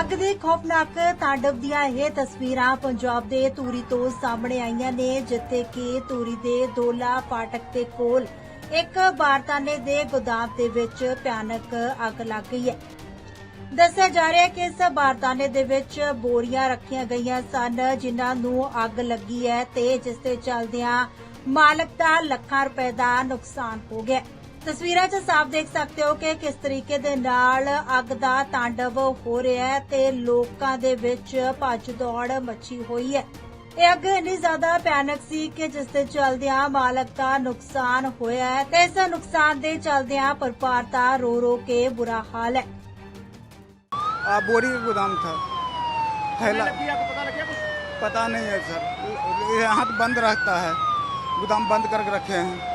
ਅੱਗ ਦੇ ਖੌਫਨਾਕ ਤਾਂਡਵ ਦੀਆਂ ਇਹ ਤਸਵੀਰਾਂ ਪੰਜਾਬ ਦੇ ਧੂਰੀ ਤੋਂ ਸਾਹਮਣੇ ਆਈਆਂ ਨੇ, ਜਿੱਥੇ ਕਿ ਧੂਰੀ ਦੇ ਦੋਲਾ ਫਾਟਕ ਦੇ ਕੋਲ ਇੱਕ ਬਾਰਤਾਨੇ ਦੇ ਗੋਦਾਮ ਦੇ ਵਿੱਚ ਭਿਆਨਕ ਅੱਗ ਲੱਗ ਗਈ ਹੈ। ਦੱਸਿਆ ਜਾ ਰਿਹਾ ਹੈ ਕਿ ਇਸ ਬਾਰਦਾਨੇ ਦੇ ਵਿੱਚ ਬੋਰੀਆਂ ਰੱਖੀਆਂ ਗਈਆਂ ਸਨ, ਜਿਨ੍ਹਾਂ ਨੂੰ ਅੱਗ ਲੱਗੀ ਹੈ ਤੇ ਜਿਸ ਦੇ ਚਲਦਿਆਂ ਮਾਲਕ ਦਾ ਲੱਖਾਂ ਰੁਪਏ ਦਾ ਨੁਕਸਾਨ ਹੋ ਗਿਆ ਤਸਵੀਰਾਂ 'ਚ ਸਾਫ਼ ਦੇਖ ਸਕਦੇ ਹੋ ਕਿ ਕਿਸ ਤਰੀਕੇ ਦੇ ਨਾਲ ਅੱਗ ਦਾ ਤਾਂਡਵ ਹੋ ਰਿਹਾ ਹੈ ਤੇ ਲੋਕਾਂ ਦੇ ਵਿੱਚ ਭੱਜ ਦੌੜ ਮੱਚੀ ਹੋਈ ਹੈ ਇਹ ਅੱਗ ਇੰਨੀ ਜ਼ਿਆਦਾ ਭਿਆਨਕ ਸੀ ਕਿ ਜਿਸ ਦੇ ਚਲਦਿਆਂ ਮਾਲਕ ਦਾ ਨੁਕਸਾਨ ਹੋਇਆ ਹੈ ਤੇ ਇਸ ਨੁਕਸਾਨ ਦੇ ਚਲਦਿਆਂ ਪਰਿਵਾਰ ਦਾ ਰੋ ਰੋ ਕੇ ਬੁਰਾ ਹਾਲ ਹੈ आ, बोरी का गोदाम था थैला लगी आपको पता लग गया कुछ पता नहीं है सर ये यहाँ तो बंद रहता है गोदाम बंद करके रखे हैं नहीं कैसे लगी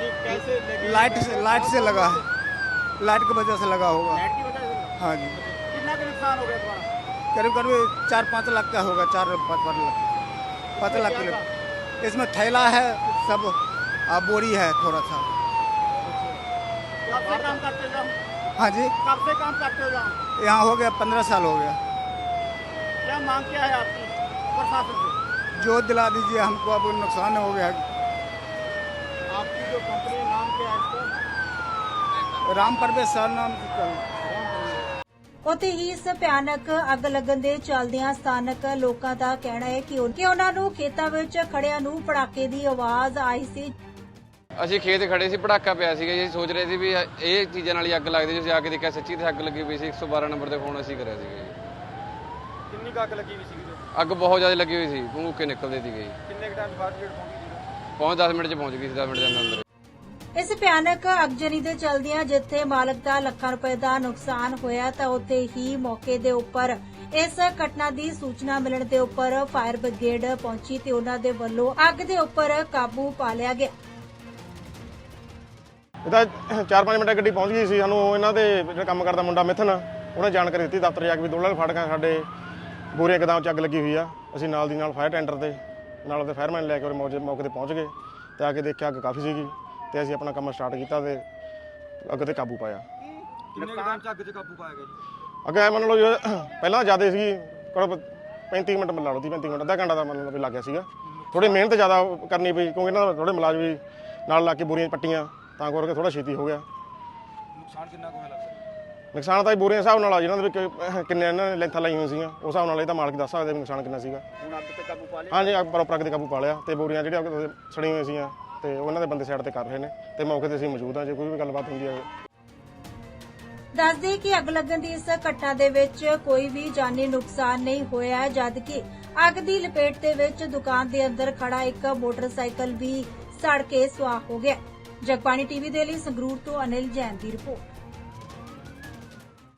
लाइट से लाइट से लगा है। लाइट की वजह से लगा होगा। लाइट की वजह से हाँ जी। कितना का नुकसान हो गया करीब करीब चार पाँच लाख का होगा चार पाँच पाँच लाख। पाँच लाख किलो। इसमें थैला है सब आ, बोरी है थोड़ा सा। करते हो? हाँ जी। कब से काम करते हो? यहाँ हो गया पंद्रह साल हो गया। क्या मांग क्या है आपकी प्रशासन से? जो दिला दीजिए हमको अब नुकसान हो गया। आपकी जो कंपनी है, नाम क्या है इसका राम परवेश सर नाम से चल ਉੱਥੇ ਹੀ ਇਸ ਭਿਆਨਕ ਅੱਗ ਲੱਗਣ ਦੇ ਚੱਲਦਿਆਂ ਸਥਾਨਕ ਲੋਕਾਂ ਦਾ ਕਹਿਣਾ ਹੈ ਕਿ ਉਨ- ਕਿ ਉਹਨਾਂ ਨੂੰ ਖੇਤਾਂ ਵਿੱਚ ਖੜਿਆਂ ਨੂੰ ਪੜਾਕੇ ਦੀ ਆਵਾਜ਼ ਆਈ ਸੀ ਅਸੀਂ ਖੇਤ ਖੜੇ ਸੀ ਪੜਾਕਾ ਪਿਆ ਸੀਗਾ ਜੀ ਅਸੀਂ ਸੋਚ ਰਹੇ ਸੀ ਵੀ ਇਹ ਚੀਜ਼ਾਂ ਨਾਲ ਹੀ ਅੱਗ ਲੱਗਦੀ ਜੀ ਅਸੀਂ ਆ ਕੇ ਦੇਖਿਆ ਸੱਚੀ ਤੇ ਅੱਗ ਲੱਗੀ ਪਈ ਸੀ 112 ਨੰਬਰ ਤੇ ਫੋਨ ਅਸੀਂ ਕਰਿਆ ਸੀਗਾ ਜੀ कितनी का आग लगी हुई सी ਅੱਗ ਬਹੁਤ ਜ਼ਿਆਦਾ ਲੱਗੀ ਹੋਈ ਸੀ ਭੂਕੇ ਨਿਕਲਦੇ ਸੀਗੇ ਜੀ कितने के टाइम फायर ब्रिगेड पहुंची थी ਪਹੁੰਚ 10 ਮਿੰਟ 'ਚ ਪਹੁੰਚ ਗਈ ਸੀ 10 ਮਿੰਟ ਦੇ ਅੰਦਰ ਅੰਦਰ। ਇਸ ਭਿਆਨਕ ਅਗਜਨੀ ਦੇ ਚਲਦਿਆਂ ਜਿੱਥੇ ਮਾਲਕ ਦਾ ਲੱਖਾਂ ਰੁਪਏ ਦਾ ਨੁਕਸਾਨ ਹੋਇਆ ਤਾਂ ਉੱਥੇ ਹੀ ਮੌਕੇ ਦੇ ਉੱਪਰ ਇਸ ਘਟਨਾ ਦੀ ਸੂਚਨਾ ਮਿਲਣ ਦੇ ਉੱਪਰ ਫਾਇਰ ਬ੍ਰਿਗੇਡ ਪਹੁੰਚੀ ਤੇ ਉਹਨਾਂ ਦੇ ਵੱਲੋਂ ਅੱਗ ਦੇ ਉੱਪਰ ਕਾਬੂ ਪਾ ਲਿਆ ਗਿਆ। ਇਹਦਾ 4-5 ਮਿੰਟਾਂ ਗੱਡੀ ਪਹੁੰਚ ਗਈ ਸੀ। ਸਾਨੂੰ ਇਹਨਾਂ ਦੇ ਜਿਹੜਾ ਕੰਮ ਕਰਦਾ ਮੁੰਡਾ ਮਿਥਨ ਉਹਨੇ ਜਾਣਕਾਰੀ ਦਿੱਤੀ ਦਫ਼ਤਰ ਜਾ ਕੇ ਵੀ ਦੋਲਾਂ ਫਾਟਕਾਂ ਸਾਡੇ ਬੋਰੀਆਂ ਗਦਾਮ ਚ ਅੱਗ ਲੱਗੀ ਹੋਈ ਆ। ਅਸੀਂ ਨਾਲ ਦੀ ਨਾਲ ਫਾਇਰ ਟੈਂਡਰ ਤੇ ਨਾਲ ਉਹਦੇ ਫਾਇਰਮੈਨ ਲੈ ਕੇ ਉਹ ਮੌਕੇ ਤੇ ਪਹੁੰਚ ਗਏ ਤੇ ਆ ਕੇ ਦੇਖਿਆ ਅੱਗ ਕਾਫੀ ਸੀਗੀ ਤੇ ਅਸੀਂ ਆਪਣਾ ਕੰਮ ਸਟਾਰਟ ਕੀਤਾ ਤੇ ਅੱਗ ਤੇ ਕਾਬੂ ਪਾਇਆ। ਅੱਗੇ ਮੰਨ ਲਓ ਪਹਿਲਾਂ ਜ਼ਿਆਦਾ ਸੀਗੀ ਕੋਲ 35 ਮਿੰਟ ਮੰਨ ਲਓ 35 ਮਿੰਟ ਅੱਧਾ ਘੰਟਾ ਦਾ ਮੰਨ ਲਓ ਵੀ ਲੱਗ ਗਿਆ ਸੀਗਾ। ਥੋੜੀ ਮਿਹਨਤ ਜ਼ਿਆਦਾ ਕਰਨੀ ਪਈ ਕਿਉਂਕਿ ਇਹਨਾਂ ਦਾ ਥੋੜੇ ਮਲਾਜ਼ਮ ਨਾਲ ਲਾ ਕੇ ਬੋਰੀਆਂ ਪੱਟੀਆਂ ਤਾਂ ਕਰਕੇ ਥੋੜਾ ਛੇਤੀ ਹੋ ਗਿਆ। ਨੁਕਸਾਨ ਕਿੰਨਾ ਕੁ ਹੋਇਆ ਲੱਗਦਾ? ਨੁਕਸਾਨ ਤਾਂ ਇਹ ਬੋਰੀਆਂ ਹਿਸਾਬ ਨਾਲ ਆ ਜਿਹਨਾਂ ਦੇ ਕਿੰਨੇ ਇਹਨਾਂ ਨੇ ਲੈਂਥਾਂ ਲਾਈਆਂ ਹੋਈਆਂ ਸੀਗੀਆਂ। ਉਸ ਹਿਸਾਬ ਨਾਲ ਇਹ ਤਾਂ ਮਾਲਕ ਦੱਸ ਸਕਦਾ ਵੀ ਨੁਕਸਾਨ ਕਿੰਨਾ ਸੀਗਾ। ਹਾਂਜੀ ਪ੍ਰੋਪਰ ਅੱਗ ਤੇ ਕਾਬੂ ਪਾ ਲਿਆ ਤੇ ਬੋਰੀਆਂ ਜਿਹੜੀਆਂ ਸੜੀਆਂ ਹੋਈਆਂ ਸੀਗੀਆਂ ਤੇ ਉਹਨਾਂ ਦੇ ਬੰਦੇ ਸਾਈਡ ਤੇ ਕਰ ਰਹੇ ਨੇ ਤੇ ਮੌਕੇ ਤੇ ਅਸੀਂ ਮੌਜੂਦ ਹਾਂ ਜੇ ਕੋਈ ਵੀ ਗੱਲਬਾਤ ਹੁੰਦੀ ਹੈ ਦੱਸਦੇ ਕਿ ਅੱਗ ਲੱਗਣ ਦੀ ਇਸ ਘਟਨਾ ਦੇ ਵਿੱਚ ਕੋਈ ਵੀ ਜਾਨੀ ਨੁਕਸਾਨ ਨਹੀਂ ਹੋਇਆ ਜਦ ਜਦਕਿ ਅੱਗ ਦੀ ਲਪੇਟ ਦੇ ਵਿੱਚ ਦੁਕਾਨ ਦੇ ਅੰਦਰ ਖੜਾ ਇੱਕ ਮੋਟਰਸਾਈਕਲ ਵੀ ਸੜ ਕੇ ਸਵਾਹ ਹੋ ਗਿਆ। ਜਗਬਾਣੀ ਟੀਵੀ ਦੇ ਲਈ ਸੰਗਰੂਰ ਤੋਂ ਅਨਿਲ ਜੈਨ ਦੀ ਰਿਪੋਰਟ।